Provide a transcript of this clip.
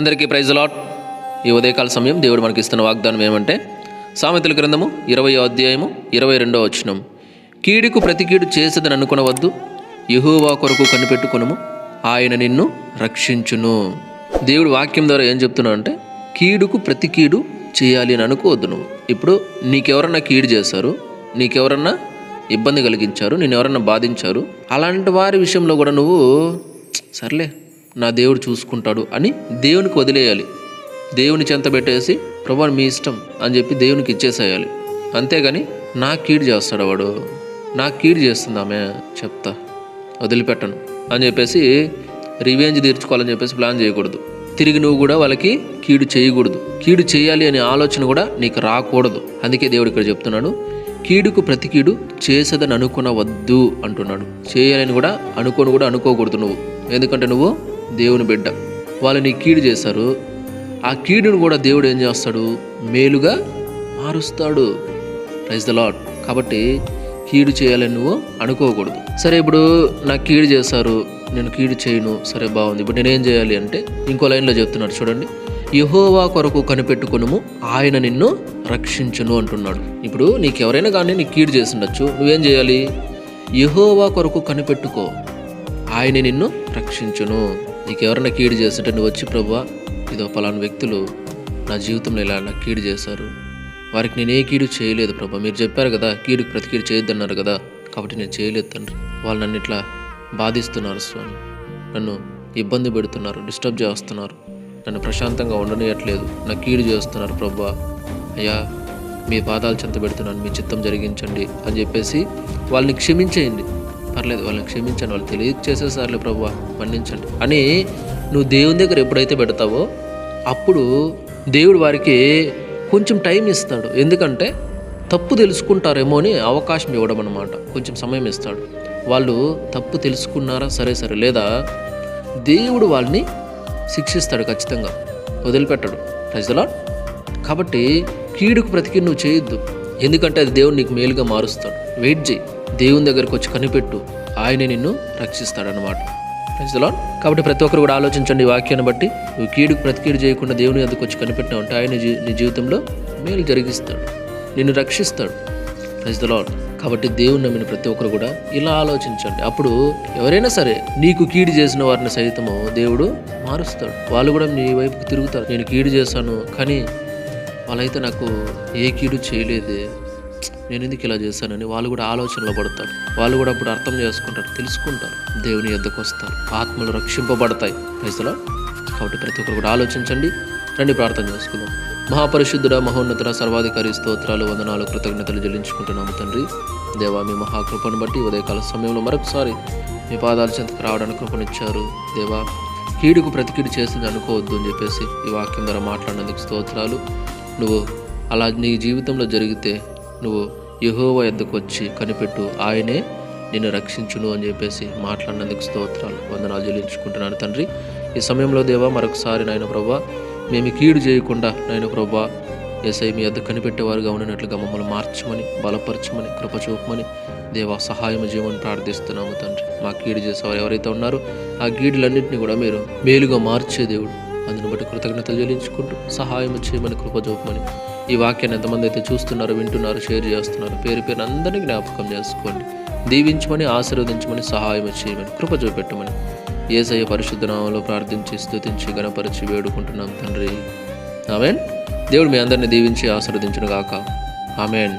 అందరికీ praise lot ఈ ఉదయకాల సమయం దేవుడు మనకి ఇస్తున్న వాగ్దానం ఏమంటే సామెతల గ్రంథము ఇరవై అధ్యాయము ఇరవై రెండో వచనం. కీడుకు ప్రతి కీడు చేసేదని అనుకునవద్దు యహూవా కొరకు కనిపెట్టుకునము ఆయన నిన్ను రక్షించును. దేవుడు వాక్యం ద్వారా ఏం చెప్తున్నావు అంటే కీడుకు ప్రతి కీడు చేయాలి అని అనుకోవద్దు నువ్వు. ఇప్పుడు నీకెవరన్నా కీడు చేశారు నీకెవరన్నా ఇబ్బంది కలిగించారు నేను ఎవరన్నా బాధించారు అలాంటి వారి విషయంలో కూడా నువ్వు సర్లే నా దేవుడు చూసుకుంటాడు అని దేవునికి వదిలేయాలి. దేవుని చెంత పెట్టేసి ప్రభా మీ ఇష్టం అని చెప్పి దేవునికి ఇచ్చేసేయాలి. అంతేగాని నా కీడు చేస్తాడు వాడు. నా కీడు చేస్తుంది ఆమె. చెప్తా. వదిలిపెట్టను అని చెప్పేసి రివెంజ్ తీర్చుకోవాలని చెప్పేసి ప్లాన్ చేయకూడదు. తిరిగి నువ్వు కూడా వాళ్ళకి కీడు చేయకూడదు. కీడు చేయాలి అనే ఆలోచన కూడా నీకు రాకూడదు. అందుకే దేవుడు ఇక్కడ చెప్తున్నాడు కీడుకు ప్రతి కీడు చేసేదని అనుకునవద్దు అంటున్నాడు. చేయాలని కూడా అనుకోని కూడా అనుకోకూడదు నువ్వు. ఎందుకంటే నువ్వు దేవుని బిడ్డ. వాళ్ళని కీడు చేశారు. ఆ కీడును కూడా దేవుడు ఏం చేస్తాడు? మేలుగా మారుస్తాడు. ప్రైజ్ ద లాడ్ కాబట్టి కీడు చేయాలని నువ్వు అనుకోకూడదు. సరే ఇప్పుడు నాకు కీడు చేశారు. నేను కీడు చేయను. సరే బాగుంది. ఇప్పుడు నేనేం చేయాలి అంటే ఇంకో లైన్లో చెప్తున్నాడు. చూడండి. యహోవా కొరకు కనిపెట్టుకునుము. ఆయన నిన్ను రక్షించును అంటున్నాడు. ఇప్పుడు నీకు ఎవరైనా కానీ నీకు కీడు చేసి ఉండొచ్చు. నువ్వేం చేయాలి? యహోవా కొరకు కనిపెట్టుకో. ఆయన నిన్ను రక్షించును. నీకు ఎవరైనా కీడు చేస్తుంటే నువ్వు వచ్చి ప్రభా ఇదో పలానా వ్యక్తులు నా జీవితంలో ఇలా నాకు కీడు చేశారు. వారికి నేను ఏ కీడు చేయలేదు ప్రభా. మీరు చెప్పారు కదా కీడుకు ప్రతి కీడు చేయొద్దన్నారు కదా కాబట్టి నేను చేయలేదు తండ్రి. వాళ్ళు నన్ను ఇట్లా బాధిస్తున్నారు స్వామి. నన్ను ఇబ్బంది పెడుతున్నారు డిస్టర్బ్ చేస్తున్నారు. నన్ను ప్రశాంతంగా ఉండనియట్లేదు. నా కీడు చేస్తున్నారు ప్రభా. అయ్యా మీ పాదాలు చెంత పెడుతున్నాను మీ చిత్తం జరిగించండి అని చెప్పేసి వాళ్ళని క్షమించేయండి. పర్లేదు వాళ్ళని క్షమించండి వాళ్ళు తెలియచేసేసారులే ప్రభు మన్నించండి. అని నువ్వు దేవుని దగ్గర ఎప్పుడైతే పెడతావో అప్పుడు దేవుడు వారికి కొంచెం టైం ఇస్తాడు. ఎందుకంటే తప్పు తెలుసుకుంటారేమో అని అవకాశం ఇవ్వడం అనమాట కొంచెం సమయం ఇస్తాడు. వాళ్ళు తప్పు తెలుసుకున్నారా సరే సరే లేదా దేవుడు వాళ్ళని శిక్షిస్తాడు ఖచ్చితంగా. వదిలిపెట్టడు. ప్రజలా కాబట్టి కీడుకు ప్రతికి నువ్వు చేయొద్దు. ఎందుకంటే అది దేవుడు నీకు మేలుగా మారుస్తాడు. వెయిట్ చేయి. దేవుని దగ్గరకు వచ్చి కనిపెట్టు. ఆయనే నిన్ను రక్షిస్తాడనమాట ప్రజలో కాబట్టి ప్రతి ఒక్కరు కూడా ఆలోచించండి ఈ వాక్యాన్ని బట్టి. నువ్వు కీడుకు ప్రతి కీడు చేయకుండా దేవుని ఎందుకు వచ్చి కనిపెట్టావు ఉంటే ఆయన జీ- నీ జీవితంలో మేలు జరిగిస్తాడు. నిన్ను రక్షిస్తాడు. ప్రజలో ద కాబట్టి దేవుని నమ్మిన ప్రతి ఒక్కరు కూడా ఇలా ఆలోచించండి. అప్పుడు ఎవరైనా సరే నీకు కీడు చేసిన వారిని సైతము దేవుడు మారుస్తాడు. వాళ్ళు కూడా నీ వైపుకు తిరుగుతారు. నేను కీడు చేశాను కానీ వాళ్ళైతే నాకు ఏ కీడు చేయలేదే. నేను ఎందుకు ఇలా చేశానని వాళ్ళు కూడా ఆలోచనలో పడతారు. వాళ్ళు కూడా అప్పుడు అర్థం చేసుకుంటారు తెలుసుకుంటారు. దేవుని ఎద్దకు వస్తారు. ఆత్మలు రక్షింపబడతాయి. ప్రైజ్లో కాబట్టి ప్రతి ఒక్కరు కూడా ఆలోచించండి. రండి ప్రార్థన చేసుకుందాం. మహాపరిశుద్ధుడ మహోన్నతుడ సర్వాధికారి స్తోత్రాలు వందనాలు కృతజ్ఞతలు చెల్లించుకుంటున్నాము తండ్రి. దేవా మీ మహాకృపను బట్టి ఉదయకాల సమయంలో మరొకసారి మీ పాదాల చెంతకు రావడానికి కృపనిచ్చారు. దేవా కీడుకు ప్రతికీడు చేసింది అనుకోవద్దు అని చెప్పేసి ఈ వాక్యం ద్వారా మాట్లాడినందుకు స్తోత్రాలు. నువ్వు అలా నీ జీవితంలో జరిగితే నువ్వు యహోవ ఎద్దకు వచ్చి కనిపెట్టు. ఆయనే నిన్ను రక్షించును అని చెప్పేసి మాట్లాడినందుకు స్తోత్రాలు వందనాలు చెల్లించుకుంటున్నాను తండ్రి. ఈ సమయంలో దేవా మరొకసారి నాయన ప్రభా మేము కీడు చేయకుండా నాయన ప్రభా ఎస్ఐ మీ వద్ద కనిపెట్టేవారుగా ఉండినట్లుగా మమ్మల్ని మార్చమని బలపరచమని కృపచూపమని దేవా సహాయం చేయమని ప్రార్థిస్తున్నాము తండ్రి. మా కీడు చేసేవారు ఎవరైతే ఉన్నారో ఆ కీడులన్నింటినీ కూడా మీరు మేలుగా మార్చే దేవుడు. అందుని బట్టి కృతజ్ఞతలు చెల్లించుకుంటూ సహాయం చేయమని కృపచూపమని ఈ వాక్యాన్ని ఎంతమంది అయితే చూస్తున్నారో వింటున్నారో షేర్ చేస్తున్నారు పేరు పేరు అందరినీ జ్ఞాపకం చేసుకోండి. దీవించమని ఆశీర్వదించమని సహాయం చేయమని కృప చూపెట్టమని. ఏసయ్య పరిశుద్ధ నామంలో ప్రార్థించి స్థుతించి గణపరిచి వేడుకుంటున్నాం తండ్రి. ఆమెన్. దేవుడు మీ అందరిని దీవించి ఆశీర్వదించును గాక ఆమెన్.